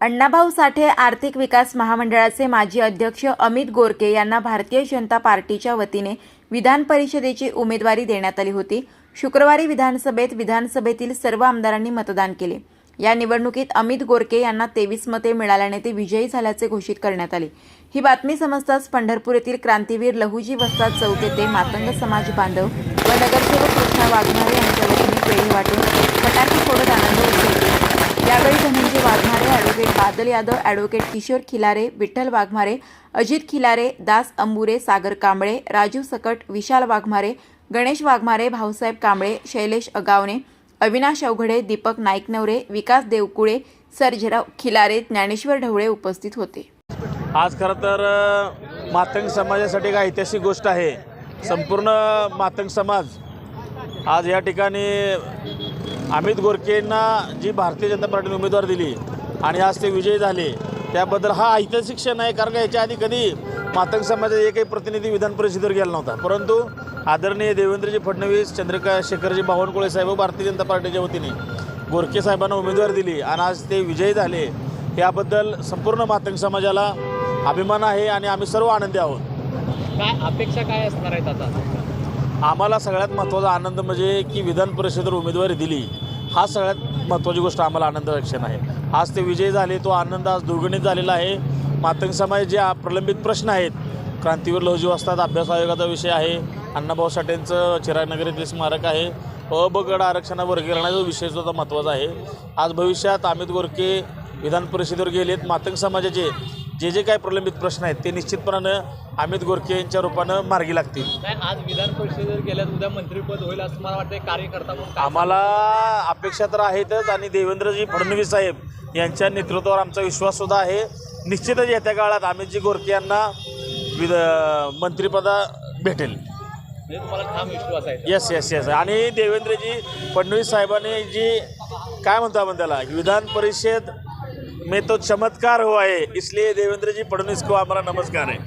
अण्णाभाऊ साठे आर्थिक विकास महामंडळाचे माजी अध्यक्ष अमित गोरके यांना भारतीय जनता पार्टीच्या वतीने विधान परिषदेची उमेदवारी देण्यात आली होती. शुक्रवारी विधानसभेत विधानसभेतील सर्व आमदारांनी मतदान केले. या निवडणुकीत अमित गोरके यांना तेवीस मते मिळाल्याने ते विजयी झाल्याचे घोषित करण्यात आले. ही बातमी समजताच पंढरपूर येथील क्रांतीवीर लहुजी वस्ताद चौक येथे मातंग समाज बांधव व नगरसेवक कृष्णा वाघमारे यांच्या वतीने पेढी वाटून फटाके फोडत आनंद उत्सव केला. यावेळी धनंजय वाघमारे ॲडव्होकेट बादल यादव ॲडव्होकेट किशोर खिलारे विठ्ठल वाघमारे अजित खिलारे दास अंबुरे सागर कांबळे राजीव सकट विशाल वाघमारे गणेश वाघमारे भाऊसाहेब कांबळे शैलेश अगावणे अविनाश अवघडे दीपक नाईकनवरे विकास देवकुळे सर्जराव खिलारे ज्ञानेश्वर ढवळे उपस्थित होते. आज खरं तर मातंग समाजासाठी एक ऐतिहासिक गोष्ट आहे. संपूर्ण मातंग समाज आज या ठिकाणी अमित गोरकेंना जी भारतीय जनता पार्टीने उमेदवार दिली आणि आज ते विजयी झाले त्याबद्दल हा ऐतिहासिक क्षण आहे कारण का याच्या आधी कधी मातंग समाजाचा एकही प्रतिनिधी विधान परिषदेवर गेला नव्हता. परंतु आदरणीय देवेंद्रजी फडणवीस चंद्रिका शेखरजी बावनकुळे साहेब भारतीय जनता पार्टीच्या वतीने गोरके साहेबांना उमेदवार दिली आणि आज ते विजयी झाले. याबद्दल संपूर्ण मातंग समाजाला अभिमान आहे आणि आम्ही सर्व आनंदी आहोत. काय अपेक्षा काय असणार आहेत आता? आम्हाला सगळ्यात महत्त्वाचा आनंद म्हणजे की विधान परिषदेवर उमेदवारी दिली. हा सगळ्यात महत्त्वाची गोष्ट आम्हाला आनंद लक्षण आहे. आज ते विजयी झाले तो आनंद आज दुर्गणित झालेला आहे. मातंग समाज जे प्रलंबित प्रश्न आहेत क्रांतीवीर लहुजी असतात अभ्यास आयोगाचा विषय आहे. अण्णाभाऊ साठेंचं चिरागनगर येथील स्मारक आहे. अबगड ब आरक्षणा वर्गीकरणाचा विषय सुद्धा महत्त्वाचा आहे. आज भविष्यात अमित गोरके विधान परिषदेवर गेलेत. मातंग समाजाचे जे जे काही प्रलंबित प्रश्न आहेत ते निश्चितपणानं अमित गोरके यांच्या रूपानं मार्गी लागतील. काय आज विधान परिषदेवर गेल्यास उद्या मंत्रीपद होईल असं मला वाटतं कार्यकर्ता म्हणून काय आम्हाला अपेक्षा तर आहेतच आणि देवेंद्रजी फडणवीस साहेब यांच्या नेतृत्वावर आमचा विश्वाससुद्धा आहे. निश्चितच येत्या काळात अमितजी गोरके यांना विध मंत्रिपदा भेटेल. म्हणजे तुम्हाला ठाम विश्वास आहे. येस येस येस आणि देवेंद्रजी फडणवीस साहेबांनी जी काय म्हणतो आपण त्याला विधान परिषद में तो चमत्कार हुआ है इसलिए देवेंद्र जी फडणवीस को हमारा नमस्कार है।